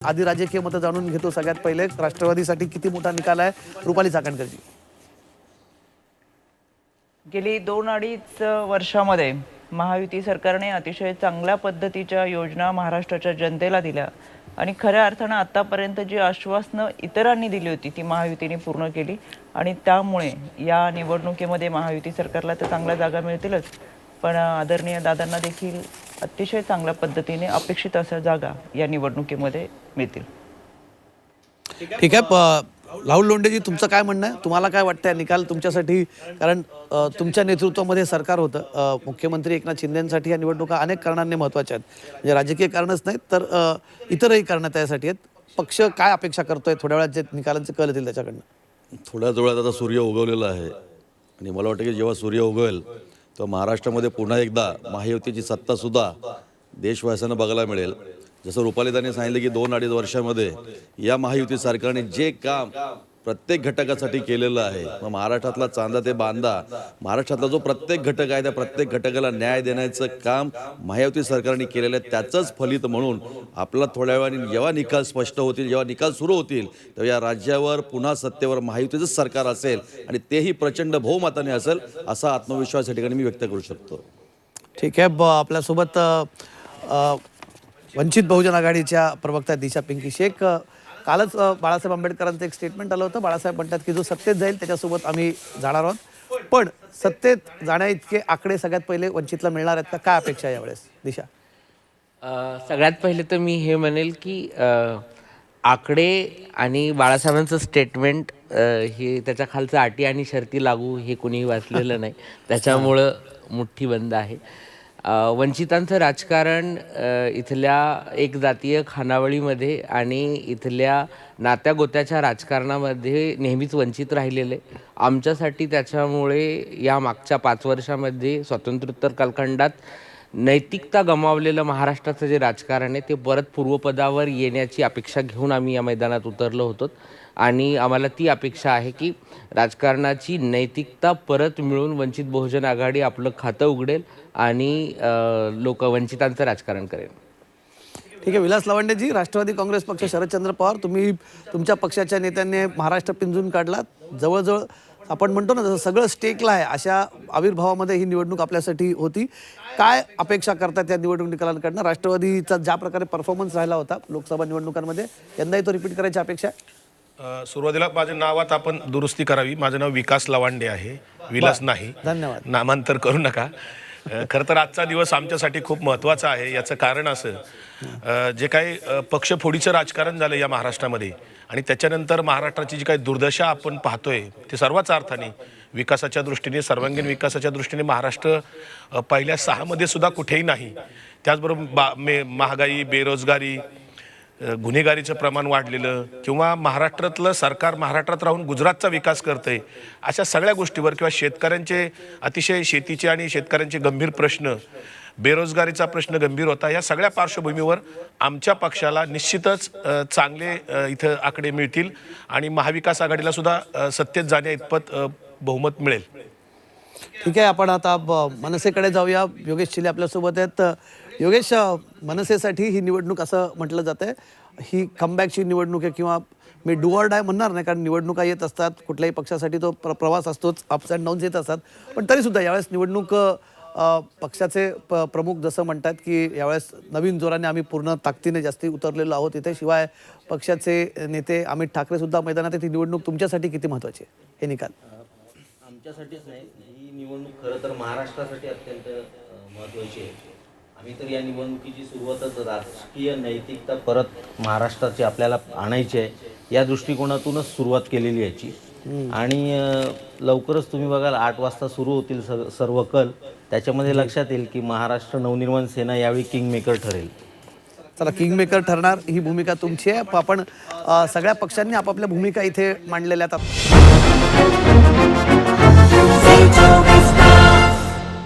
आधी राजकीय मतं जाणून घेतो सगळ्यात पहिले. राष्ट्रवादीसाठी किती मोठा निकाल आहे? रुपाली चाकणकरजी. गेली दोन अडीच वर्षामध्ये महायुती सरकारने अतिशय चांगल्या पद्धतीच्या योजना महाराष्ट्राच्या जनतेला दिल्या. आणि खऱ्या अर्थानं आतापर्यंत जी आश्वासनं इतरांनी दिली होती ती महायुतीने पूर्ण केली. आणि त्यामुळे या निवडणुकीमध्ये महायुती सरकारला तर चांगल्या जागा मिळतीलच. पण आदरणीय दादांना देखील अतिशय चांगल्या पद्धतीने अपेक्षित अशा जागा या निवडणुकीमध्ये मिळतील. ठीक आहे राहुल लोंढेजी तुमचं काय म्हणणं आहे? तुम्हाला काय वाटतंय निकाल तुमच्यासाठी? कारण तुमच्या नेतृत्वामध्ये सरकार होतं. मुख्यमंत्री एकनाथ शिंदेसाठी या निवडणुका अनेक कारणांनी महत्त्वाच्या आहेत. म्हणजे राजकीय कारणच नाहीत तर इतरही कारणं त्यासाठी आहेत. पक्ष काय अपेक्षा करतोय? थोड्या वेळात जे निकालांचे कल येतील त्याच्याकडनं. थोड्याच वेळात आता सूर्य उगवलेला आहे. आणि मला वाटतं की जेव्हा सूर्य उगवेल तर महाराष्ट्रामध्ये पुन्हा एकदा महायुतीची सत्तासुद्धा देशवासियांना बघायला मिळेल. जसं रुपालीतांनी सांगितलं की दोन अडीच वर्षामध्ये या महायुती सरकारने जे काम प्रत्येक घटकासाठी केलेलं आहे. मग महाराष्ट्रातला चांदा ते बांधा महाराष्ट्रातला जो प्रत्येक घटक आहे त्या प्रत्येक घटकाला न्याय देण्याचं काम महायुती सरकारने केलेलं आहे. त्याचंच फलित म्हणून आपला थोड्या वेळाने जेव्हा निकाल स्पष्ट होतील जेव्हा निकाल सुरू होतील तेव्हा या राज्यावर पुन्हा सत्तेवर महायुतीचंच सरकार असेल आणि तेही प्रचंड बहुमताने असेल असा आत्मविश्वास या ठिकाणी मी व्यक्त करू शकतो. ठीक आहे. ब- आपल्यासोबत वंचित बहुजन आघाडीच्या प्रवक्ता दिशा पिंकी शेख कालच बाळासाहेब आंबेडकरांचं एक स्टेटमेंट आलं होतं. बाळासाहेब म्हणतात की जो सत्तेत जाईल त्याच्यासोबत आम्ही जाणार आहोत. पण सत्तेत जाण्या इतके आकडे सगळ्यात पहिले वंचितला मिळणार आहेत का? काय अपेक्षा आहे यावेळेस? दिशा. सगळ्यात पहिले तर मी हे म्हणेल की आकडे आणि बाळासाहेबांचं स्टेटमेंट हे त्याच्या खालचं अटी आणि शर्ती लागू हे कोणीही वाचलेलं नाही. त्याच्यामुळं मुठ्ठी बंद आहे. वंचितांचं राजकारण इथल्या एक जातीय खानावळीमध्ये आणि इथल्या नात्यागोत्याच्या राजकारणामध्ये नेहमीच वंचित राहिलेले. आमच्यासाठी त्याच्यामुळे या मागच्या पाच वर्षामध्ये स्वातंत्र्योत्तर कालखंडात नैतिकता गमावलेलं महाराष्ट्राचं जे राजकारण आहे ते परत पूर्वपदावर येण्याची अपेक्षा घेऊन आम्ही या मैदानात उतरलो होतो. आणि आम्हाला ती अपेक्षा आहे की राजकारणाची नैतिकता परत मिळून वंचित बहुजन आघाडी आपलं खातं उघडेल आणि लोक वंचितांचं राजकारण करेल. ठीक आहे विलास लवांडेजी राष्ट्रवादी काँग्रेस पक्ष शरदचंद्र पवार तुम्ही तुमच्या पक्षाच्या नेत्यांनी महाराष्ट्र पिंजून काढलात. जवळजवळ आपण म्हणतो ना जसं सगळं स्टेकला आहे अशा आविर्भावामध्ये ही निवडणूक आपल्यासाठी होती. काय अपेक्षा करतात या निवडणूक निकालांकडनं राष्ट्रवादीचा ज्या प्रकारे परफॉर्मन्स राहिला होता लोकसभा निवडणुकांमध्ये यंदाही तो रिपीट करायची अपेक्षा आहे? सुरुवातीला माझ्या नावात आपण दुरुस्ती करावी. माझं नाव विकास लवांडे आहे. विलास नाही. धन्यवाद. नामांतर करू नका. खरं तर आजचा दिवस आमच्यासाठी खूप महत्त्वाचा आहे याचं कारण असं जे काही पक्षफोडीचं राजकारण झालं या महाराष्ट्रामध्ये आणि त्याच्यानंतर महाराष्ट्राची जी काही दुर्दशा आपण पाहतोय ते सर्वच अर्थाने विकासाच्या दृष्टीने सर्वांगीण विकासाच्या दृष्टीने महाराष्ट्र पहिल्या सहामध्ये सुद्धा कुठेही नाही. त्याचबरोबर बा मे महागाई बेरोजगारी गुन्हेगारीचं प्रमाण वाढलेलं किंवा महाराष्ट्रातलं सरकार महाराष्ट्रात राहून गुजरातचा विकास करतंय अशा सगळ्या गोष्टीवर किंवा शेतकऱ्यांचे अतिशय शेतीचे आणि शेतकऱ्यांचे गंभीर प्रश्न बेरोजगारीचा प्रश्न गंभीर होता या सगळ्या पार्श्वभूमीवर आमच्या पक्षाला निश्चितच चांगले इथं आकडे मिळतील आणि महाविकास आघाडीला सुद्धा सत्तेत जाण्या इतपत बहुमत मिळेल. ठीक आहे आपण आता मनसेकडे जाऊया. योगेश चिले आपल्यासोबत आहेत. योगेश मनसेसाठी ही निवडणूक असं म्हटलं जातं ही कमबॅकची निवडणूक आहे किंवा मी डुअर डाय म्हणणार नाही कारण निवडणुका येत असतात. कुठल्याही पक्षासाठी तो प्र प्रवास असतोच. अप्स अँड डाऊन्स येत असतात. पण तरीसुद्धा यावेळेस निवडणूक पक्षाचे प प्रमुख जसं म्हणतात की यावेळेस नवीन जोराने आम्ही पूर्ण ताकदीने जास्ती उतरलेलो आहोत इथे. शिवाय पक्षाचे नेते अमित ठाकरेसुद्धा मैदानात आहेत. ही निवडणूक तुमच्यासाठी किती महत्त्वाची आहे? हे निकाल. आमच्यासाठीच नाही ही निवडणूक खरं तर महाराष्ट्रासाठी अत्यंत अ, महत्त्वाची आहे. आम्ही तर या निवडणुकीची सुरुवातच राजकीय नैतिकता परत महाराष्ट्राची आपल्याला आणायची आहे या दृष्टिकोनातूनच सुरुवात केलेली याची. आणि लवकरच तुम्ही बघाल आठ वाजता सुरू होतील सर्व कल. त्याच्यामध्ये लक्षात येईल की महाराष्ट्र नवनिर्माण सेना यावेळी किंग मेकर ठरेल. चला किंगमेकर ठरणार ही भूमिका तुमची आहे. आपण सगळ्या पक्षांनी आपापल्या भूमिका इथे मांडलेल्या आहेत.